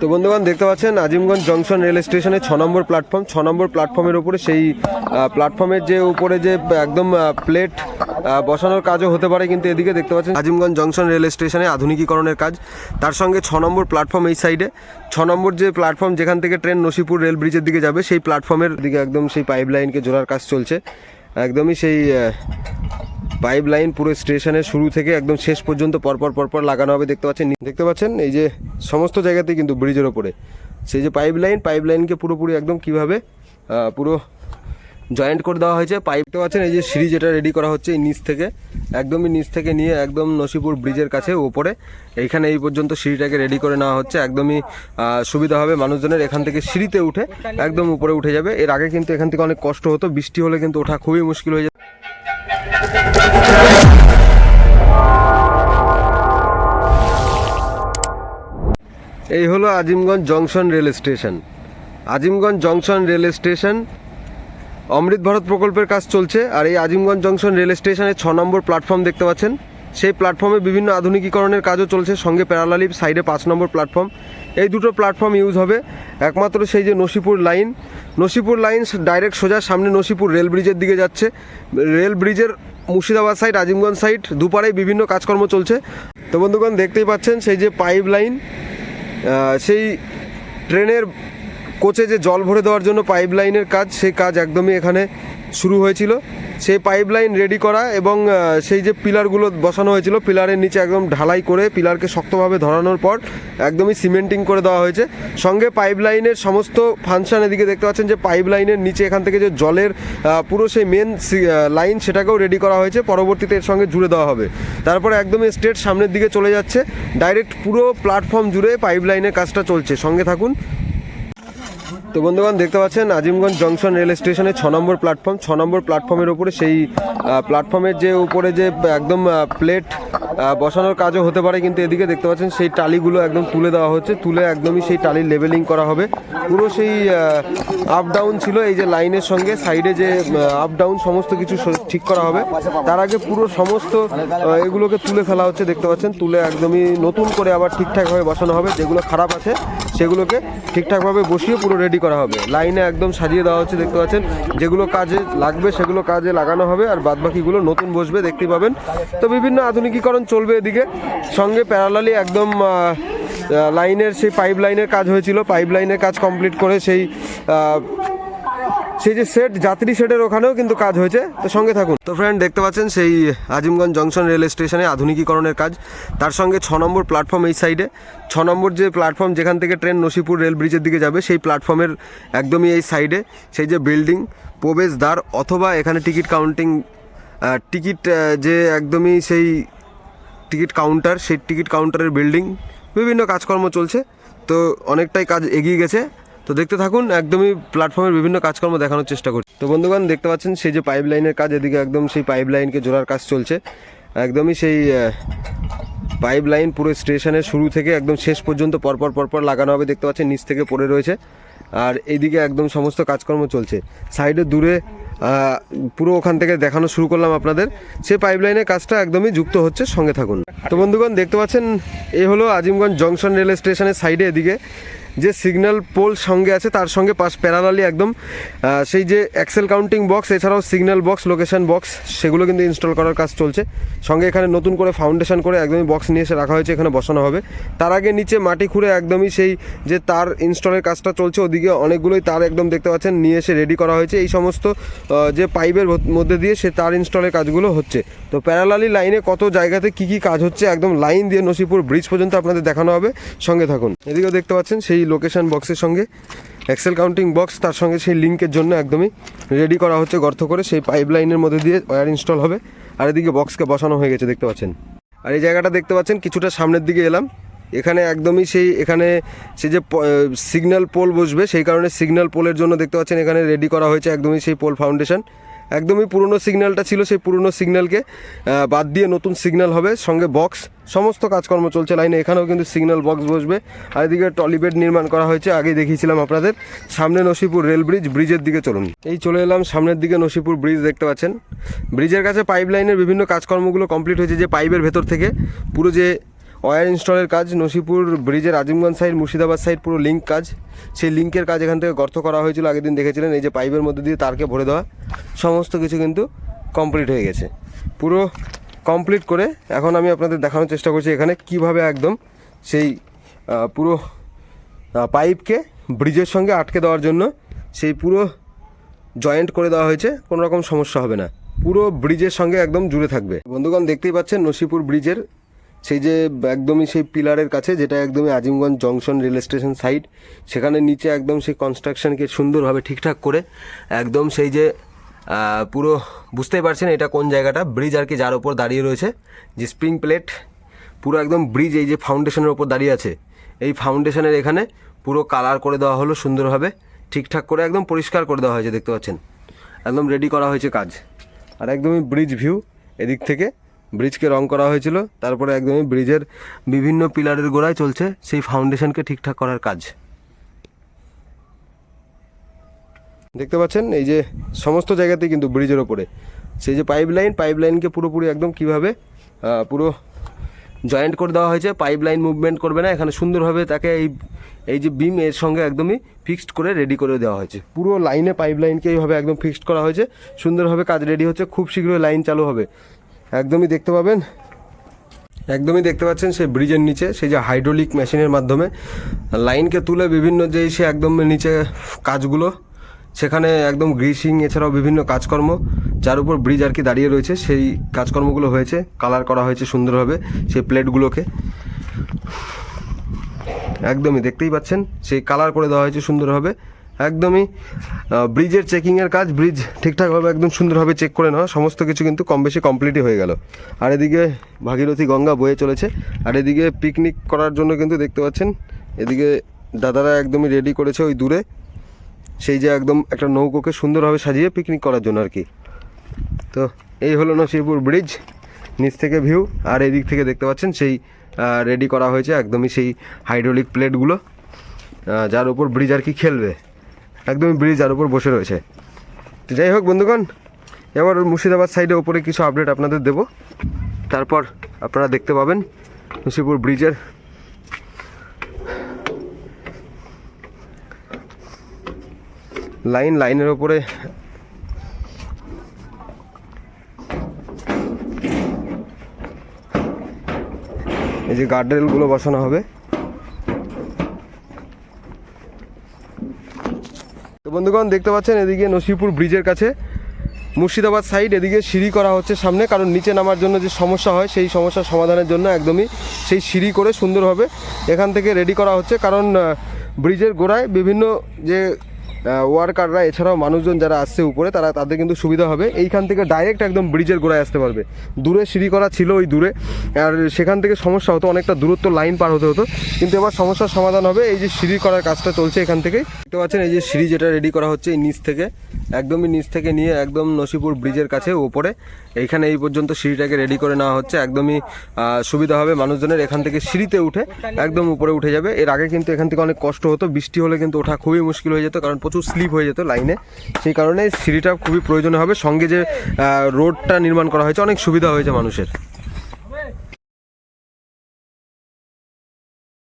তো বন্ধুগণ, দেখতে পাচ্ছেন, আজিমগঞ্জ জংশন রেল স্টেশনে ছ নম্বর প্ল্যাটফর্ম। ছ নম্বর প্ল্যাটফর্মের উপরে সেই প্ল্যাটফর্মের যে উপরে যে একদম প্লেট বসানোর কাজও হতে পারে, কিন্তু এদিকে দেখতে পাচ্ছেন আজিমগঞ্জ জংশন রেল স্টেশনে আধুনিকীকরণের কাজ। তার সঙ্গে ছ নম্বর প্ল্যাটফর্ম এই সাইডে ছ নম্বর যে প্ল্যাটফর্ম, যেখান থেকে ট্রেন নসিপুর রেল ব্রিজের দিকে যাবে, সেই প্ল্যাটফর্মের দিকে একদম সেই পাইপ লাইনকে জোড়ার কাজ চলছে। একদমই সেই পাইপ লাইন পুরো স্টেশনের শুরু থেকে একদম শেষ পর্যন্ত পরপর পরপর লাগানো হবে, দেখতে পাচ্ছেন? দেখতে পাচ্ছেন? এই যে সমস্ত জায়গাতেই কিন্তু ব্রিজের ওপরে। সেই যে পাইপ লাইন পাইপ লাইনকে পুরোপুরি একদম কীভাবে পুরো জয়েন্ট করে দেওয়া হয়েছে। পাইপ, দেখতে পাচ্ছেন? এই যে সিঁড়ি যেটা রেডি করা হচ্ছে এই নিচ থেকে। একদমই নিচ থেকে নিয়ে একদম নসিপুর ব্রিজের কাছে ওপরে। এইখানে এই পর্যন্ত সিঁড়িটাকে রেডি করে নেওয়া হচ্ছে। একদমই সুবিধা হবে মানুষজনের। এখান থেকে সিঁড়িতে উঠে একদম উপরে উঠে যাবে। এর আগে কিন্তু এখান থেকে অনেক কষ্ট হতো। বৃষ্টি হলে কিন্তু ওঠা খুবই মুশকিল হয়ে এই হলো Azimganj junction rail station. Azimganj junction rail station, Amrit Bharat প্রকল্পের কাজ চলছে, আর এই আজিমগঞ্জ জংশন রেল স্টেশনে ছ নম্বর প্ল্যাটফর্ম দেখতে পাচ্ছেন। সেই প্ল্যাটফর্মে বিভিন্ন আধুনিকীকরণের কাজও চলছে, সঙ্গে প্যারালালি সাইডে পাঁচ নম্বর প্ল্যাটফর্ম। এই দুটো প্ল্যাটফর্ম ইউজ হবে। একমাত্র সেই যে Nasipur line Nasipur line direct সোজা সামনে নসিপুর রেল ব্রিজের দিকে যাচ্ছে। রেল ব্রিজের মুর্শিদাবাদ সাইড আজিমগঞ্জ সাইড দুপারেই বিভিন্ন কাজকর্ম চলছে। তো বন্ধুগণ, দেখতেই পাচ্ছেন সেই যে পাইপ লাইন সেই ট্রেনের কোচে যে জল ভরে দেওয়ার জন্য পাইপ লাইনের কাজ, সেই কাজ একদমই এখানে শুরু হয়েছিল, সেই পাইপ লাইন রেডি করা এবং সেই যে পিলারগুলো বসানো হয়েছিল পিলারের নিচে একদম ঢালাই করে পিলারকে শক্তভাবে ধরানোর পর একদমই সিমেন্টিং করে দেওয়া হয়েছে। সঙ্গে পাইপ লাইনের সমস্ত ফাংশন এদিকে দেখতে পাচ্ছেন যে পাইপ লাইনের নিচে এখান থেকে যে জলের পুরো সেই মেন লাইন সেটাকেও রেডি করা হয়েছে, পরবর্তীতে এর সঙ্গে জুড়ে দেওয়া হবে। তারপরে একদমই স্টেট সামনের দিকে চলে যাচ্ছে ডাইরেক্ট পুরো প্ল্যাটফর্ম জুড়ে পাইপ লাইনের কাজটা চলছে। সঙ্গে থাকুন তো বন্ধুগণ, দেখতে পাচ্ছেন আজিমগঞ্জ জংশন রেল স্টেশনের ছ নম্বর প্ল্যাটফর্ম। ছ নম্বর প্ল্যাটফর্মের উপরে সেই প্ল্যাটফর্মের যে উপরে যে একদম প্লেট বসানোর কাজও হতে পারে, কিন্তু এদিকে দেখতে পাচ্ছেন সেই টালিগুলো একদম তুলে দেওয়া হচ্ছে, তুলে একদমই সেই টালির লেভেলিং করা হবে। পুরো সেই আপ ডাউন ছিল, এই যে লাইনের সঙ্গে সাইডে যে আপ ডাউন সমস্ত কিছু ঠিক করা হবে। তার আগে পুরো সমস্ত এগুলোকে তুলে ফেলা হচ্ছে, দেখতে পাচ্ছেন, তুলে একদমই নতুন করে আবার ঠিকঠাকভাবে বসানো হবে। যেগুলো খারাপ আছে, সেগুলোকে ঠিকঠাকভাবে বসিয়ে পুরো রেডি করা হবে। লাইনে একদম সাজিয়ে দেওয়া হচ্ছে, দেখতে পাচ্ছেন, যেগুলো কাজে লাগবে, সেগুলো কাজে লাগানো হবে, আর বাদবাকিগুলো নতুন বসবে দেখতে পাবেন। তো বিভিন্ন আধুনিকীকরণ চলবে এদিকে। সঙ্গে প্যারালালি একদম লাইনের সেই পাইপ লাইনের কাজ হয়েছিল। পাইপ লাইনের কাজ কমপ্লিট করে সেই সেই যে সেট যাত্রী সেটের ওখানেও কিন্তু কাজ হয়েছে। তো সঙ্গে থাকুন। তো ফ্রেন্ড দেখতে পাচ্ছেন সেই আজিমগঞ্জ জংশন রেল স্টেশনে আধুনিকীকরণের কাজ। তার সঙ্গে ছ নম্বর প্ল্যাটফর্ম এই সাইডে ছ নম্বর যে প্ল্যাটফর্ম যেখান থেকে ট্রেন নসিপুর রেল ব্রিজের দিকে যাবে, সেই প্ল্যাটফর্মের একদমই এই সাইডে সেই যে বিল্ডিং প্রবেশদ্বার অথবা এখানে টিকিট কাউন্টিং টিকিট যে একদমই সেই টিকিট কাউন্টার সেই টিকিট কাউন্টারের বিল্ডিং বিভিন্ন কাজকর্ম চলছে। তো অনেকটাই কাজ এগিয়ে গেছে। তো দেখতে থাকুন, একদমই প্ল্যাটফর্মের বিভিন্ন কাজকর্ম দেখানোর চেষ্টা করছি। তো বন্ধুগণ, দেখতে পাচ্ছেন সেই যে পাইপ লাইনের কাজ, এদিকে একদম সেই পাইপ লাইনকে জোড়ার কাজ চলছে। একদমই সেই পাইপ লাইন পুরো স্টেশনের শুরু থেকে একদম শেষ পর্যন্ত পরপর পরপর লাগানো হবে, দেখতে পাচ্ছেন নিচ থেকে পড়ে রয়েছে। আর এদিকে একদম সমস্ত কাজকর্ম চলছে। সাইডে দূরে পুরো ওখান থেকে দেখানো শুরু করলাম আপনাদের। সেই পাইপ লাইনের কাজটা একদমই যুক্ত হচ্ছে, সঙ্গে থাকুন। তো বন্ধুগণ, দেখতে পাচ্ছেন এই হলো আজিমগঞ্জ জংশন রেল স্টেশনের সাইডে এদিকে। যে সিগন্যাল পোল সঙ্গে আছে, তার সঙ্গে পাশ প্যারালালি একদম সেই যে অ্যাক্সেল কাউন্টিং বক্স এছাড়াও সিগন্যাল বক্স লোকেশন বক্স সেগুলো কিন্তু ইনস্টল করার কাজ চলছে। সঙ্গে এখানে নতুন করে ফাউন্ডেশন করে একদমই বক্স নিয়ে এসে রাখা হয়েছে, এখানে বসানো হবে। তার আগে নিচে মাটি খুঁড়ে একদমই সেই যে তার ইনস্টলের কাজটা চলছে, ওদিকে অনেকগুলোই তার একদম দেখতে পাচ্ছেন, নিয়ে এসে রেডি করা হয়েছে। এই সমস্ত যে পাইপের মধ্যে দিয়ে সে তার ইনস্টলের কাজগুলো হচ্ছে। তো প্যারালালি লাইনে কত জায়গাতে কি কি কাজ হচ্ছে, একদম লাইন দিয়ে নসিপুর ব্রিজ পর্যন্ত আপনাদের দেখানো হবে। সঙ্গে থাকুন। এদিকেও দেখতে পাচ্ছেন, সেই লোকেশন বক্সের সঙ্গে এক্সেল কাউন্টিং বক্স তার সঙ্গে সেই লিঙ্কের জন্য একদমই রেডি করা হচ্ছে গর্ত করে, সেই পাইপ লাইনের মধ্যে দিয়ে ওয়্যার ইনস্টল হবে। আর এদিকে বক্সকে বসানো হয়ে গেছে, দেখতে পাচ্ছেন। আর এই জায়গাটা দেখতে পাচ্ছেন, কিছুটা সামনের দিকে এলাম। এখানে একদমই সেই, এখানে সে যে সিগন্যাল পোল বসবে, সেই কারণে সিগন্যাল পোলের জন্য দেখতে পাচ্ছেন, এখানে রেডি করা হয়েছে একদমই সেই পোল ফাউন্ডেশন একদমই পুরনো সিগন্যালটা ছিল, সেই পুরনো সিগন্যালকে বাদ দিয়ে নতুন সিগন্যাল হবে, সঙ্গে বক্স সমস্ত কাজকর্ম চলছে লাইনে, এখানেও কিন্তু সিগন্যাল বক্স বসবে। আর এদিকে টলিবেড নির্মাণ করা হয়েছে, আগেই দেখিয়েছিলাম আপনাদের। সামনে নসিপুর রেল ব্রিজ ব্রিজের দিকে চলুন। এই চলে এলাম সামনের দিকে নসিপুর ব্রিজ দেখতে পাচ্ছেন। ব্রিজের কাছে পাইপ লাইনের বিভিন্ন কাজকর্মগুলো কমপ্লিট হয়েছে, যে পাইপের ভেতর থেকে পুরো যে ওয়্যার ইনস্টলের কাজ, নসিপুর ব্রিজের আজিমগঞ্জ সাইড মুর্শিদাবাদ সাইড পুরো লিঙ্ক কাজ। সেই লিঙ্কের কাজ এখান থেকে গর্ত করা হয়েছিল, আগের দিন দেখেছিলেন, এই যে পাইপের মধ্যে দিয়ে তারকে ভরে দেওয়া। সমস্ত কিছু কিন্তু কমপ্লিট হয়ে গেছে। পুরো কমপ্লিট করে এখন আমি আপনাদের দেখানোর চেষ্টা করছি এখানে কীভাবে একদম সেই পুরো পাইপকে ব্রিজের সঙ্গে আটকে দেওয়ার জন্য সেই পুরো জয়েন্ট করে দেওয়া হয়েছে, কোনো রকম সমস্যা হবে না। পুরো ব্রিজের সঙ্গে একদম জুড়ে থাকবে। বন্ধুগণ, দেখতেই পাচ্ছেন নসিপুর ব্রিজের সেই যে একদমই সেই পিলারের কাছে, যেটা একদমই Azimganj junction rail station side, সেখানে নিচে একদম সেই কনস্ট্রাকশনকে সুন্দরভাবে ঠিকঠাক করে, একদম সেই যে পুরো বুঝতেই পারছেন এটা কোন জায়গাটা ব্রিজ আর কি যার ওপর দাঁড়িয়ে রয়েছে, যে স্প্রিং প্লেট পুরো একদম ব্রিজ এই যে ফাউন্ডেশনের ওপর দাঁড়িয়ে আছে, এই ফাউন্ডেশনের এখানে পুরো কালার করে দেওয়া হলো সুন্দরভাবে, ঠিকঠাক করে একদম পরিষ্কার করে দেওয়া হয়েছে, দেখতে পাচ্ছেন, একদম রেডি করা হয়েছে কাজ, আর একদমই ব্রিজ ভিউ এদিক থেকে ব্রিজকে রং করা হয়েছিল। তারপরে একদমই ব্রিজের বিভিন্ন পিলারের গোড়ায় চলছে সেই ফাউন্ডেশনকে ঠিকঠাক করার কাজ। দেখতে পাচ্ছেন, এই যে সমস্ত জায়গাতেই কিন্তু ব্রিজের ওপরে। সেই যে পাইপ লাইন পাইপ লাইনকে পুরোপুরি একদম কীভাবে পুরো জয়েন্ট করে দেওয়া হয়েছে পাইপ লাইন মুভমেন্ট করবে না, এখানে সুন্দরভাবে তাকে এই এই যে বিম এর সঙ্গে একদমই ফিক্সড করে রেডি করে দেওয়া হয়েছে। পুরো লাইনে পাইপ লাইনকে এইভাবে একদম ফিক্সড করা হয়েছে। সুন্দরভাবে কাজ রেডি হচ্ছে, খুব শীঘ্রই লাইন চালু হবে। একদমই দেখতে পাবেন। একদমই দেখতে পাচ্ছেন সেই ব্রিজের নিচে, সেই যে হাইড্রোলিক মেশিনের মাধ্যমে লাইনকে তুলে বিভিন্ন যেই সে একদম নিচে কাজগুলো, সেখানে একদম গ্রিসিং এছাড়াও বিভিন্ন কাজকর্ম, যার উপর ব্রিজ আর কি দাঁড়িয়ে রয়েছে, সেই কাজকর্মগুলো হয়েছে কালার করা হয়েছে সুন্দরভাবে সেই প্লেটগুলোকে। একদমই দেখতেই পাচ্ছেন, সেই কালার করে দেওয়া হয়েছে সুন্দরভাবে। একদমই। ব্রিজের চেকিংয়ের কাজ ব্রিজ ঠিকঠাকভাবে একদম সুন্দরভাবে চেক করে নেওয়া। সমস্ত কিছু কিন্তু কম বেশি কমপ্লিটই হয়ে গেল। আর এদিকে ভাগীরথী গঙ্গা বয়ে চলেছে। আর এদিকে পিকনিক করার জন্য কিন্তু দেখতে পাচ্ছেন, এদিকে দাদারা একদমই রেডি করেছে ওই দূরে। সেই যে একদম একটা নৌকোকে সুন্দরভাবে সাজিয়ে পিকনিক করার জন্য আর কি। তো এই হলো নসিপুর ব্রিজ নিচ থেকে ভিউ আর এদিক থেকে দেখতে পাচ্ছেন, সেই রেডি করা হয়েছে একদমই সেই হাইড্রোলিক প্লেটগুলো যার উপর ব্রিজ আর কি খেলবে। একদমই ব্রিজ আর উপর বসে রয়েছে। তো যাই হোক বন্ধুগণ, এবার মুর্শিদাবাদ সাইডে ওপরে কিছু আপডেট আপনাদের দেব। তারপর আপনারা দেখতে পাবেন নসিপুর ব্রিজের লাইন লাইনের ওপরে এই যে গার্ডরেলগুলো বসানো হবে তো বন্ধুগণ, দেখতে পাচ্ছেন, এদিকে নসিপুর ব্রিজের কাছে। মুর্শিদাবাদ সাইড এদিকে সিঁড়ি করা হচ্ছে সামনে, কারণ নিচে নামার জন্য যে সমস্যা হয়, সেই সমস্যার সমাধানের জন্য একদমই সেই সিঁড়ি করে সুন্দরভাবে এখান থেকে রেডি করা হচ্ছে। কারণ ব্রিজের গোড়ায় বিভিন্ন যে ওয়ার্কাররা এছাড়াও মানুষজন যারা আসছে উপরে, তারা তাদের কিন্তু সুবিধা হবে। এইখান থেকে ডাইরেক্ট একদম ব্রিজের গোড়ায় আসতে পারবে। দূরে সিঁড়ি করা ছিল ওই দূরে। আর সেখান থেকে সমস্যা হতো, অনেকটা দূরত্ব লাইন পার হতে হতো। কিন্তু এবার সমস্যার সমাধান হবে, এই যে সিঁড়ি করার কাজটা চলছে এখান থেকেই। দেখতে পাচ্ছেন, এই যে সিঁড়ি যেটা রেডি করা হচ্ছে এই নিচ থেকে। একদমই নিচ থেকে নিয়ে একদম নসিপুর ব্রিজের কাছে ওপরে। এইখানে এই পর্যন্ত সিঁড়িটাকে রেডি করে নেওয়া হচ্ছে। একদমই সুবিধা হবে মানুষজনের এখান থেকে সিঁড়িতে উঠে একদম উপরে উঠে যাবে। এর আগে কিন্তু এখান থেকে অনেক কষ্ট হতো। বৃষ্টি হলে কিন্তু ওঠা খুবই মুশকিল হয়ে যেত, কারণ প্রচুর স্লিপ হয়ে যেত লাইনে। সেই কারণে সিঁড়িটা খুবই প্রয়োজনীয় হবে। সঙ্গে যে রোডটা নির্মাণ করা হয়েছে, অনেক সুবিধা হয়েছে মানুষের।